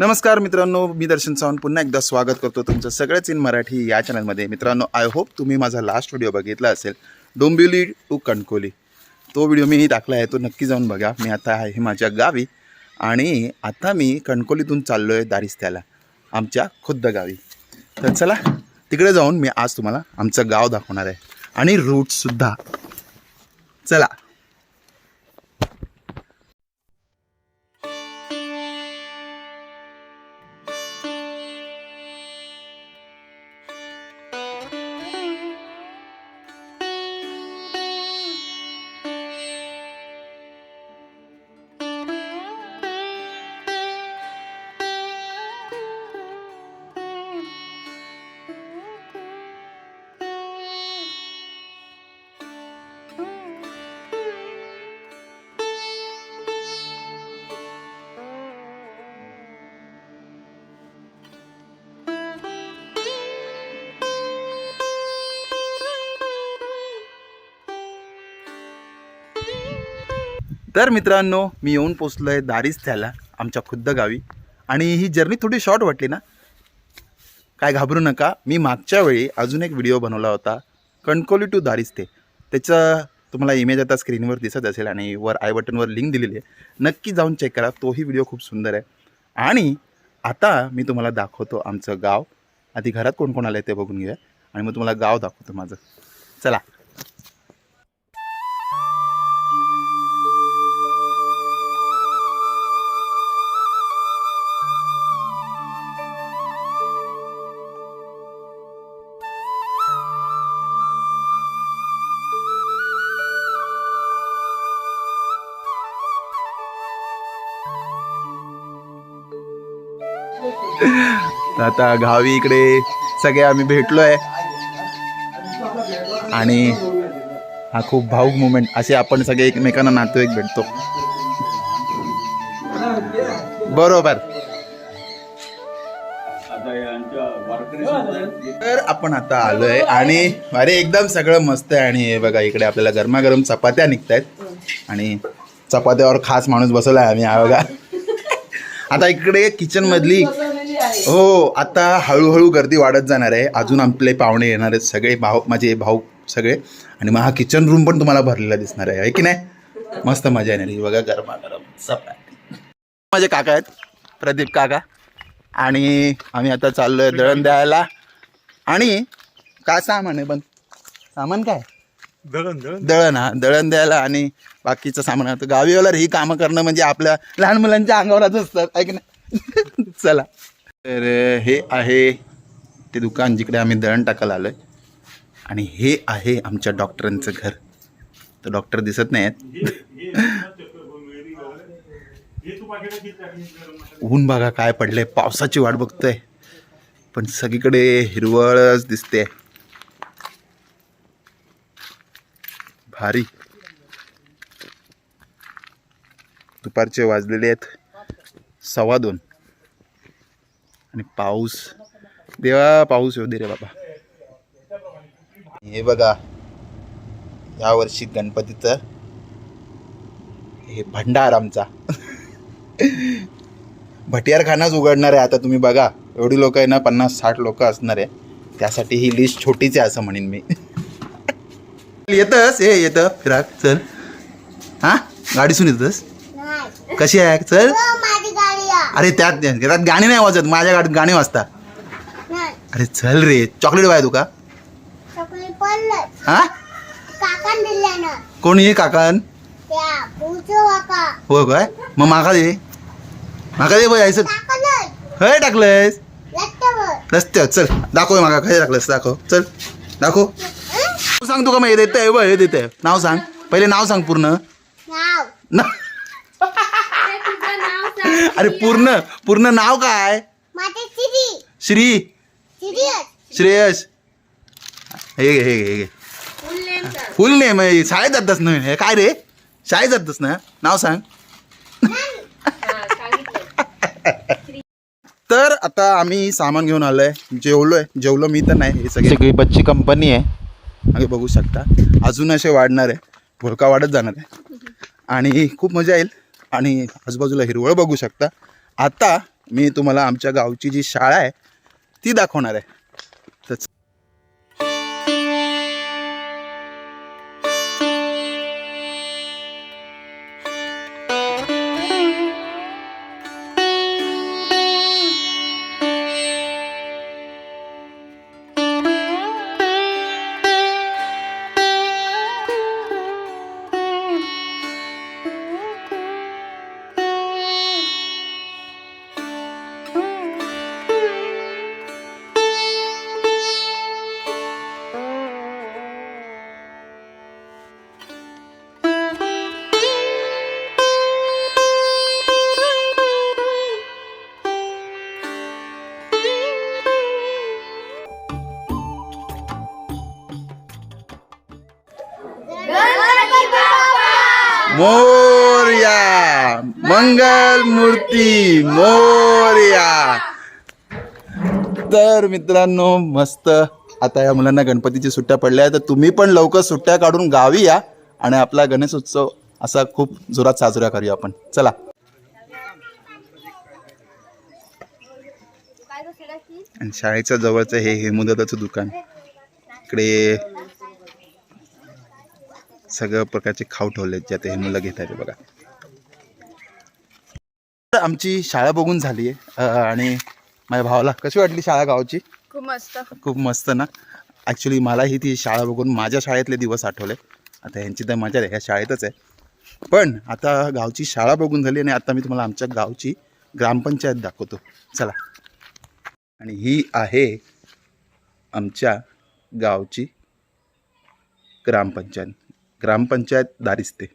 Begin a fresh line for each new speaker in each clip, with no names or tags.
नमस्कार मित्रांनो मी दर्शन सावंत पुन्हा एकदा स्वागत करतो तुमचं सगळ्याच इन मराठी या चॅनलमध्ये मित्रांनो आय होप तुम्ही माझा लास्ट व्हिडिओ बघितला असेल. डोंबिवली टू कणकोली. तो व्हिडिओ मी टाकला आहे तो नक्की जाऊन बघा. मी आता आहे माझ्या गावी आणि आता मी कणकोलीतून चाललो आहे दारिस्त्याला आमच्या खुद्द गावी. तर चला तिकडे जाऊन मी आज तुम्हाला आमचं गाव दाखवणार आहे. आणि रूटसुद्धा चला. तर मित्रांनो मी येऊन पोचलो आहे दारिस्त्याला आमच्या खुद्द गावी. आणि ही जर्नी थोडी शॉर्ट वाटली ना. काय घाबरू नका. मी मागच्या वेळी अजून एक व्हिडिओ बनवला होता कणकोली टू दारिस्ते त्याचं तुम्हाला इमेज आता स्क्रीनवर दिसत असेल आणि वर आय बटनवर लिंक दिलेली आहे. नक्की जाऊन चेक करा तोही व्हिडिओ खूप सुंदर आहे. आणि आता मी तुम्हाला दाखवतो आमचं गाव. आधी घरात कोण कोण आलं आहे ते बघून घेऊया. आणि मग तुम्हाला गाव दाखवतो माझं. चला. आता गावी इकडे सगळे आम्ही भेटलो आहे आणि हा खूप भाऊक मुमेंट असे आपण सगळे एकमेकांना नातेवाईक भेटतो. बरोबर. तर आपण आता आलोय आणि अरे एकदम सगळं मस्त आहे आणि हे बघा इकडे आपल्याला गरमागरम चपात्या निघत आहेत आणि चपात्यावर खास माणूस बसवलाय आम्ही हा बघा. आता इकडे किचन मधली हो आता हळूहळू गर्दी वाढत जाणार आहे. अजून आपले पाहुणे येणार आहेत सगळे भाऊ माझे भाऊ सगळे. आणि मग हा किचन रूम पण तुम्हाला भरलेला दिसणार आहे. है की नाही? मस्त मजा येणार आहे. बघा गरमा गरम चपाती माझे काका आहेत. प्रदीप काका. आणि आम्ही आता चाललोय दळण द्यायला आणि काय सामान आहे पण? सामान काय?
दळण दळण.
दळण हा. दळण द्यायला आणि बाकीचं सामान आता गावीवाल्यावर ही कामं करणं म्हणजे आपल्या लहान मुलांच्या अंगावरच असतात ऐक ना चला. तर हे आहे ते दुकान जिकडे आम्ही दळण टाकायला आलो आहे आणि हे आहे आमच्या डॉक्टरांचं घर. तर डॉक्टर दिसत नाही आहेत ऊन बघा काय पडलंय पावसाची वाट बघतोय. पण सगळीकडे हिरवळच दिसते भारी. दुपारचे वाजलेले आहेत. सव्वा दोन. आणि पाऊस. देवा पाऊस येऊ दे रे बाबा. हे बघा. यावर्षी गणपतीचं हे भंडार आमचा. भटियारखानाच उघडणार आहे. आता तुम्ही बघा. एवढी लोक आहे ना पन्नास साठ लोक असणार आहे. त्यासाठी ही लिस्ट छोटीच आहे असं म्हणेन मी. येतस? हे येतं. फिराक चल. हा? गाडीसून येतस? कशी आहे? चल.
हो.
अरे त्यात त्यात गाणी नाही वाजत. माझ्या गाडीत गाणी वाजता. अरे चल रे. चॉकलेट वाय तुका हा? कोण? ये काकान हो काय? मग माका दे. माका दे यायचं खय टाकलंयस.
रस्त्यावर.
चल. दाखव माका खय टाकलंस दाखव. चल. दाखव. तू सांग तुका मग हे देत आहे हे देत आहे नाव सांग. पहिले नाव सांग पूर्ण.
नाव.
ना अरे पूर्ण पूर्ण नाव काय?
माझे
श्री.
चिरी
श्रेयस हे घे हे घे हे घे. फुल नेम आहे. शाळेत जातस नवीन हे काय रे? शाळेत जातस ना नाव सांग. तर आता आम्ही सामान घेऊन आलोय. जेवलोय. जेवलो मी तर नाही. हे सगळी. सगळी बच्ची कंपनी आहे. मागे बघू शकता. अजून असे वाढणार आहे. भोलका वाढत जाणार आहे. आणि खूप मजा येईल. आणि आजूबाजूला हिरवळ बघू शकता. आता मी तुम्हाला आमच्या गावची जी शाळा आहे ती दाखवणार आहे. मंगल मूर्ती मोर्या. तर मित्रांनो मस्त. आता या मुलांना गणपतीची सुट्ट्या पडल्या आहेत. तर तुम्ही पण लवकर सुट्ट्या काढून गावी या आणि आपला गणेश उत्सव असा खूप जोरात साजरा करूया आपण. चला. आणि शाळेच्या जवळचं हे हेमुदताचं दुकान. इकडे सगळ्या प्रकारचे खाऊ ठेवले ज्यात हे मुलं घेत आहेत बघा. आमची शाळा बघून झाली आहे. आणि माझ्या भावाला कशी वाटली शाळा गावची?
खूप मस्त.
खूप मस्त ना? ॲक्च्युली मलाही ती शाळा बघून माझ्या शाळेतले दिवस आठवले. आता ह्यांची तर मजा आहे ह्या शाळेतच आहे. पण आता गावची शाळा बघून झाली आणि आता मी तुम्हाला आमच्या गावची ग्रामपंचायत दाखवतो. चला. आणि ही आहे आमच्या गावची ग्रामपंचायत. ग्रामपंचायत दारिस्ते.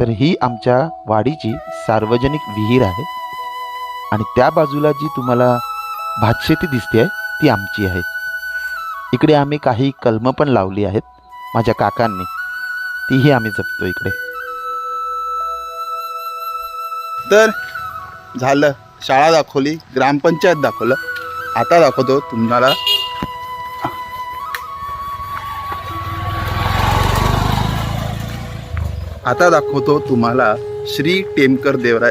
तर ही आमच्या वाडीची सार्वजनिक विहीर आहे. आणि त्या बाजूला जी तुम्हाला भातशेती दिसते आहे ती आमची आहे. इकडे आम्ही काही कलमं पण लावली आहेत माझ्या काकांनी. तीही आम्ही जपतो इकडे.
तर झालं. शाळा दाखवली ग्रामपंचायत दाखवलं. आता दाखवतो तुम्हाला आता दाखवतो तुम्हाला श्री टेमकर देवराय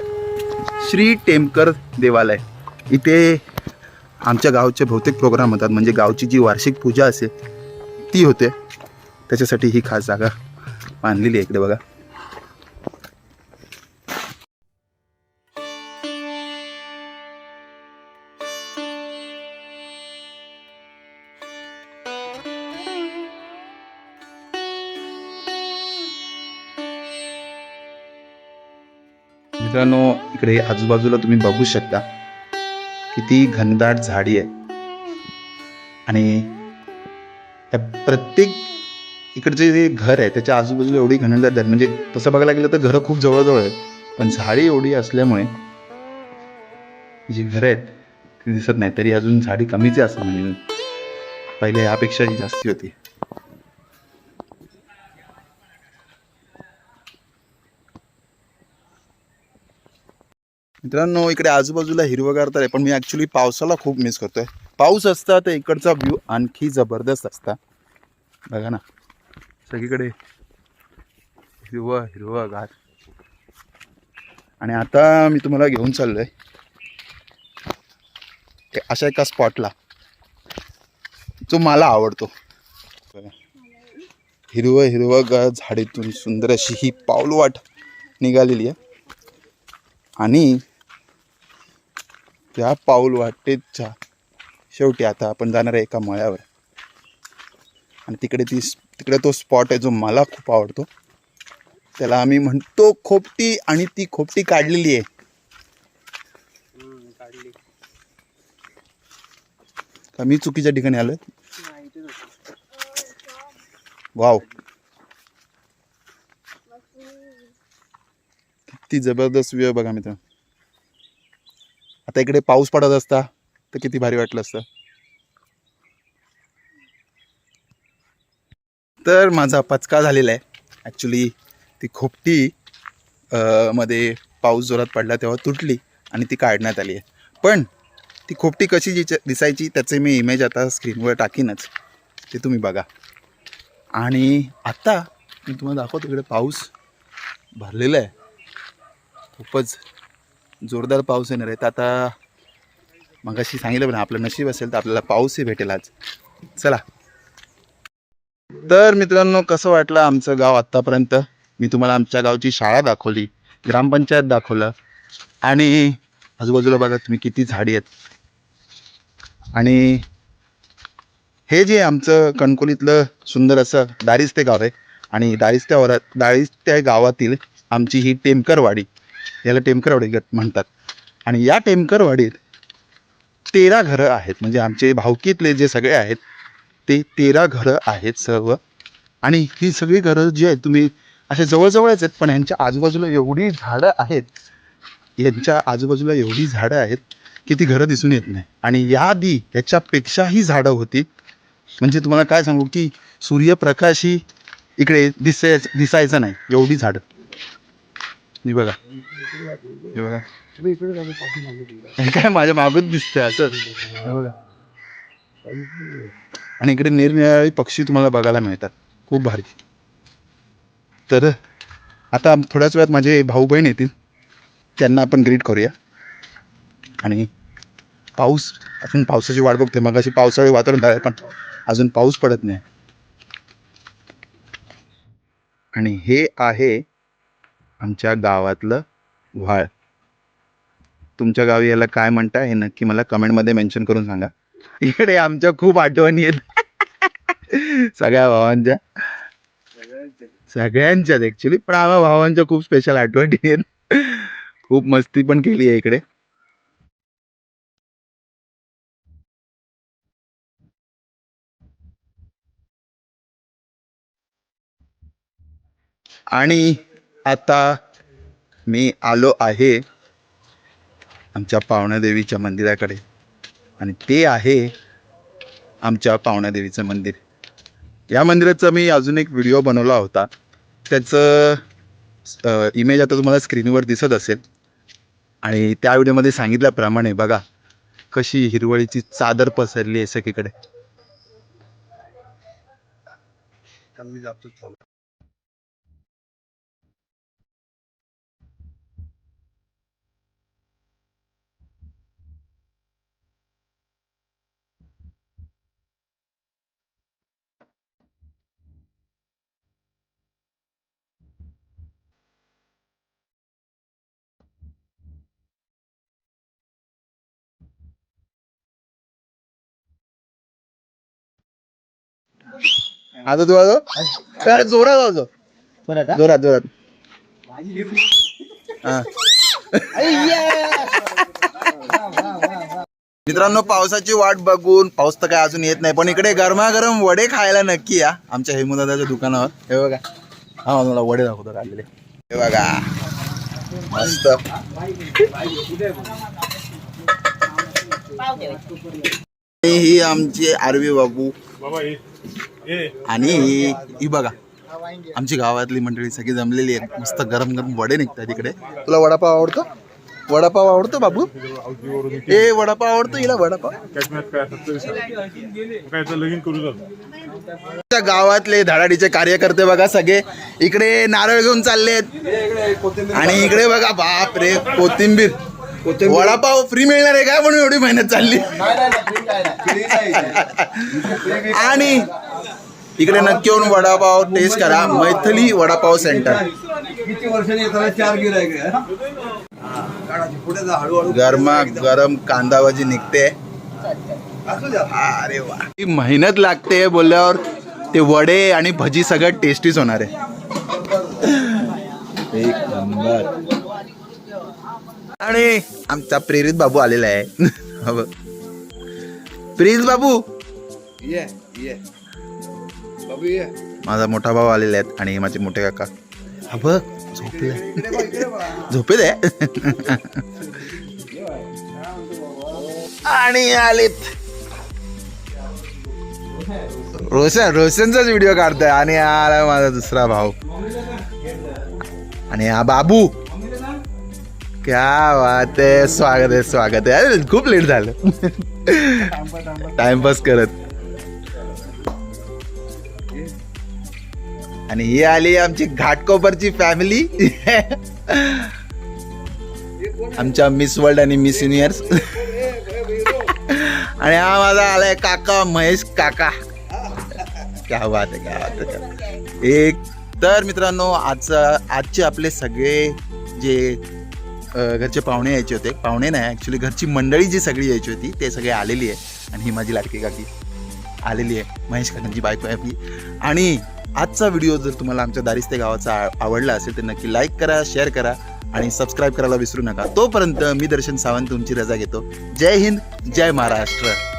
श्री टेमकर देवालय. इथे आमच्या गावचे बहुतेक प्रोग्राम होतात. म्हणजे गावची जी वार्षिक पूजा असेल ती होते. त्याच्यासाठी ही खास जागा बांधलेली आहे इकडे बघा. मित्रांनो इकडे आजूबाजूला तुम्ही बघू शकता किती घनदाट झाडी आहे. आणि त्या प्रत्येक इकडचे जे घर आहे त्याच्या आजूबाजूला एवढी घनदाट झाडी म्हणजे तसं बघायला गेलं तर घरं खूप जवळजवळ आहेत पण झाडी एवढी असल्यामुळे जी घरं आहेत ती दिसत नाही तरी अजून झाडी कमीच आहे असं म्हणजे पहिले यापेक्षाही जास्ती होती. मित्रांनो इकडे आजूबाजूला हिरवगार तर आहे पण मी ॲक्च्युली पावसाला खूप मिस करतोय. पाऊस असता तर इकडचा व्ह्यू आणखी जबरदस्त असता. बघा ना. सगळीकडे हिरवं हिरवं गार आणि आता मी तुम्हाला घेऊन चाललोय. आहे अशा एका स्पॉटला जो मला आवडतो. हिरवं हिरवं गार झाडीतून सुंदर अशी ही पाऊलवाट निघालेली आहे. आणि त्या पाऊल वाटेच्या शेवटी आता आपण जाणार आहे एका मळ्यावर. आणि तिकडे ती तिकडे तो स्पॉट आहे जो मला खूप आवडतो. त्याला आम्ही म्हणतो खोपटी आणि ती खोपटी काढलेली आहे. का मी चुकीच्या ठिकाणी आलोय? वाव. किती जबरदस्त व्यू आहे बघा मित्र आता इकडे पाऊस पडत असता तर किती भारी वाटलं असतं. तर माझा पचका झालेला आहे. ॲक्च्युली ती खोपटी मध्ये पाऊस जोरात पडला तेव्हा तुटली आणि ती काढण्यात आली आहे. पण ती खोपटी कशी दिसायची त्याचे मी इमेज आता स्क्रीनवर टाकीनच. ते तुम्ही बघा. आणि आत्ता मी तुम्हाला दाखवतो इकडे पाऊस भरलेलं आहे. खूपच जोरदार पाऊस येणार आहे. तर आता मगाशी सांगितलं पण आपलं नशीब असेल तर आपल्याला पाऊसही भेटेल आज. चला. तर मित्रांनो कसं वाटलं आमचं गाव आत्तापर्यंत? मी तुम्हाला आमच्या गावची शाळा दाखवली ग्रामपंचायत दाखवलं आणि आजूबाजूला बघा तुम्ही किती झाडी आहेत. आणि हे जे आमचं कणकोलीतलं सुंदर असं दारिस्ते गाव आहे आणि दारिस्त्या वरात दारिस्त्या गावातील आमची ही टेमकरवाडी याला टेमकरवाडी गट म्हणतात. आणि या टेमकरवाडीत तेरा घरं आहेत. म्हणजे आमचे भावकीतले जे सगळे आहेत ते तेरा घरं आहेत सर्व. आणि ही सगळी घरं जी आहेत तुम्ही असे जवळजवळच आहेत पण यांच्या आजूबाजूला एवढी झाडं आहेत यांच्या आजूबाजूला एवढी झाडं आहेत की ती घरं दिसून येत नाही. आणि या आधी याच्यापेक्षाही झाडं होती. म्हणजे तुम्हाला काय सांगू की सूर्यप्रकाश ही इकडे दिसाय दिसायचं नाही एवढी झाडं. नाही बघा. हे बघा. हे काय माझ्या मागच दिसतंय असं. हे बघा. आणि इकडे निरनिराळे पक्षी तुम्हाला बघायला मिळतात. खूप भारी. तर आता थोड्याच वेळात माझे भाऊ बहीण येतील. त्यांना आपण ग्रीट करूया. आणि पाऊस अजून पावसाची वाट बघते मग अशी पावसाळी वातावरण झालं पण अजून पाऊस पडत नाही. आणि हे आहे आमच्या गावातलं व्हाळ. तुमच्या गावी याला काय म्हणता हे नक्की मला कमेंटमध्ये मेन्शन करून सांगा. इकडे आमच्या खूप आठवणी आहेत. सगळ्या भावांच्या. सगळ्यांच्याच ॲक्च्युली पण आम्हा भावांच्या खूप स्पेशल आठवणी आहेत. खूप मस्ती पण केली आहे इकडे. आणि आता मी आलो आहे आमच्या पावणादेवीच्या मंदिराकडे. आणि ते आहे आमच्या पावणादेवीचं मंदिर. या मंदिराचा मी अजून एक व्हिडिओ बनवला होता. त्याचं इमेज आता तुम्हाला स्क्रीनवर दिसत असेल. आणि त्या व्हिडिओमध्ये सांगितल्याप्रमाणे बघा कशी हिरवळीची चादर पसरली आहे सगळीकडे. आता तू आलो काय जोरात आलो जोरात जोरात हा. मित्रांनो पावसाची वाट बघून पाऊस तर काय अजून येत नाही पण इकडे गरमागरम वडे खायला नक्की या. आमच्या हेमुदादाच्या दुकानावर. हे बघा. हा मला वडे दाखवतो काढलेले हे बघा. मस्त. ही आमची आरवी बाबू. आणि ही बघा आमची गावातली मंडळी सगळी जमलेली आहे मस्त गरम गरम वडे निघतात इकडे. तुला वडापाव आवडतो? वडापाव आवडतो बाबू? ए वडापाव आवडतो हिला वडापाव.
लगीन
गावातले धडाडीचे कार्यकर्ते बघा सगळे. इकडे नारळ घेऊन चाललेत. आणि इकडे बघा बाप रे कोथिंबीर. वडापाव फ्री मिळणार आहे काय म्हणून एवढी मेहनत चालली. आणि इकडे नक्की येऊन वडापाव टेस्ट करा. मैथिली वडापाव सेंटर
किती वर्षांनी
गरमा गरम कांदा भाजी निघते अरे वा. मेहनत लागते बोलल्यावर ते वडे आणि भजी सगळ्यात टेस्टीच होणार आहे. एक नंबर. आणि आमचा प्रेरित बाबू आलेला आहे. प्रिन्स बाबू.
ये ये. बाबू ये.
माझा मोठा भाऊ आलेला आहेत आणि माझे मोठे काका. हा बघ झोपले झोपेत आहे आणि आलेत. रोशन रोशनचाच व्हिडिओ काढतोय. आणि आला माझा दुसरा भाऊ. आणि हा बाबू. क्या बात आहे स्वागत आहे स्वागत आहे अरे खूप लेट झालं. टाइमपास करत. आणि ही आली आमची घाटकोपरची फॅमिली आमच्या मिस वर्ल्ड आणि मिस युनियर्स आणि हा माझा आलाय काका महेश काका. क्या बात आहे क्या बात आहे एक तर मित्रांनो आज आजचे आपले सगळे जे घरचे पाहुणे यायचे होते. पाहुणे नाही ॲक्च्युली घरची मंडळी जी सगळी यायची होती ते सगळे आलेली आहे. आणि ही माझी लाडकी काकी आलेली आहे. महेश काकांची बायको आहे आपली. आणि आजचा व्हिडिओ जर तुम्हाला आमच्या दारिस्ते गावाचा आवडला असेल तर नक्की लाईक करा शेअर करा आणि सबस्क्राईब करायला विसरू नका. तोपर्यंत मी दर्शन सावंत तुमची रजा घेतो. जय हिंद जय महाराष्ट्र.